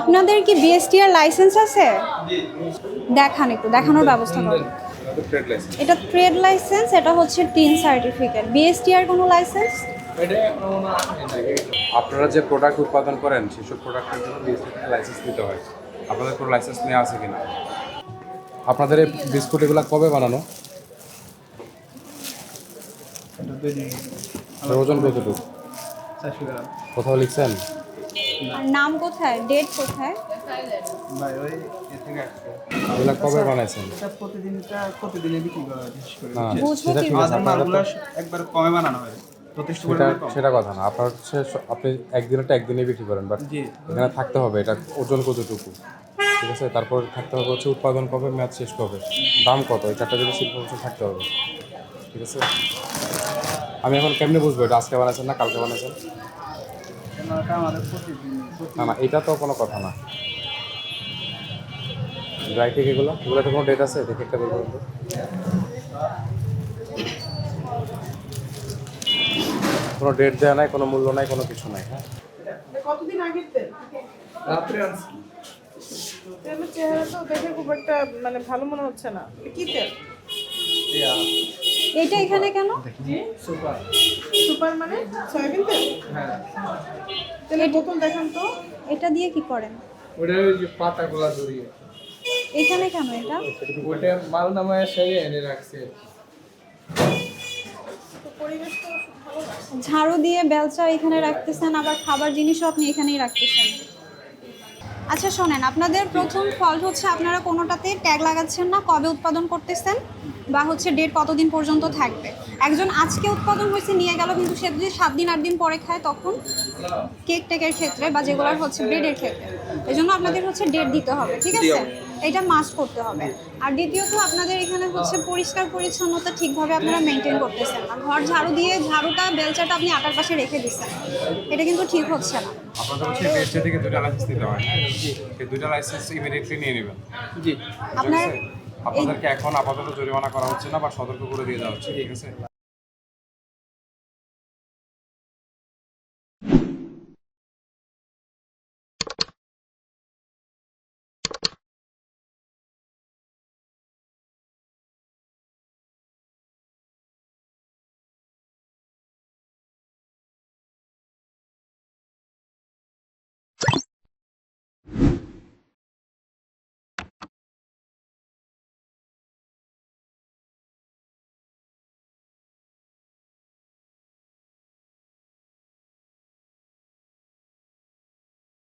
আপনাদের কি BSTR licence আছে? দেখান একটু দেখানোর ব্যবস্থা করুন এটা ট্রেড লাইসেন্স এটা হচ্ছে টিন সার্টিফিকেট বিএসটিআর কোনো লাইসেন্স আপনারা যে প্রোডাক্ট উৎপাদন করেন সেসব প্রোডাক্টের জন্য বিএসটি লাইসেন্স নিতে হয়। আপনাদের কোনো লাইসেন্স নেওয়া আছে কিনা? আপনাদের এই বিস্কুট এগুলো কবে বানানো? ওজন কতটুকু? কোথাও লিখছেন? নাম কোথায়? ডেট কোথায়? ভাই ওই এগুলো কবে বানাইছেন? এটা প্রতিদিন এটা প্রতিদিনে বিক্রি করা হয় বিশেষ করে। না বুঝব সেটা ঠিক আছে আমাদের আপনাদের মালগুলো তো- একবার কমে বানানো হয় সেটা সেটা কথা না আপনার হচ্ছে আপনি একদিনেরটা একদিনে বিক্রি করেন বাট এখানে থাকতে হবে এটা ওজন কতটুকু? ঠিক আছে তারপর থাকতে হবে হচ্ছে উৎপাদন কবে মেয়াদ শেষ কবে দাম কত এই চারটা জিনিস ইনফরমেশন থাকতে হবে ঠিক আছে? আমি এখন কেমনে বুঝব এটা আজকে বানাইছেন না কালকে বানাইছেন? কেন আমাদের প্রতিদিন না না এটা তো কোনো কথা না। ড্রাই কেক এগুলো এগুলোতে কোনো ডেট আছে? দেখে একটা বের করুন তো। কোনো ডেট দেওয়া নাই কোনো মূল্য নাই কোনো কিছু নাই হ্যাঁ? কতদিন আগের তেল রাত্রে আনছি। তেলের চেহারা তো দেখে খুব একটা মানে ভালো মনে হচ্ছে না। কি তেল ইয়া, এটা এখানে কেন? সুপার। সুপার মানে সয়াবিন তেল? হ্যাঁ। বোতল দেখান তো। এটা দিয়ে কি করেন? ওটা ওই যে পাতাগুলা জড়িয়ে। এখানে কেন এটা? ওটা মাল নামায় সেরে এনে রাখছে। তো পরিবেশ তো ভালো ঝাড়ু দিয়ে বেলচা এখানে রাখতেছেন আবার খাবার জিনিসও আপনি এখানেই রাখতেছেন। আচ্ছা শোনেন আপনাদের প্রথম ফল হচ্ছে আপনারা কোনোটাতে ট্যাগ লাগাচ্ছেন না কবে উৎপাদন করতেছেন? বা হচ্ছে ডেট কতদিন পর্যন্ত থাকবে? একজন আজকে উৎপাদন হয়েছে নিয়ে গেল কিন্তু সে যদি সাত দিন আট দিন পরে খায় তখন কেক টেকের ক্ষেত্রে বা যেগুলোর হচ্ছে ব্রেডের ক্ষেত্রে। এই জন্য আপনাদের হচ্ছে ডেট দিতে হবে ঠিক আছে? এটা মাস্ট করতে হবে। আর দ্বিতীয়ত আপনাদের এখানে হচ্ছে পরিষ্কার পরিচ্ছন্নতা ঠিকভাবে আপনারা মেনটেন করতেছেন না। ঘর ঝাড়ু দিয়ে ঝাড়ুটা বেলচাটা আপনি আটার পাশে রেখে দিচ্ছেন। এটা কিন্তু ঠিক হচ্ছে না। আপনাদের হচ্ছে বিএসটি থেকে দুইটা লাইসেন্স দিতে হয়। সেই দুইটা লাইসেন্স ইমিডিয়েটলি নিয়ে নেবেন। জি। আপনার আপনাদেরকে এখন আপাতত জরিমানা করা হচ্ছে না বা সতর্ক করে দিয়ে দেওয়া হচ্ছে, ঠিক আছে?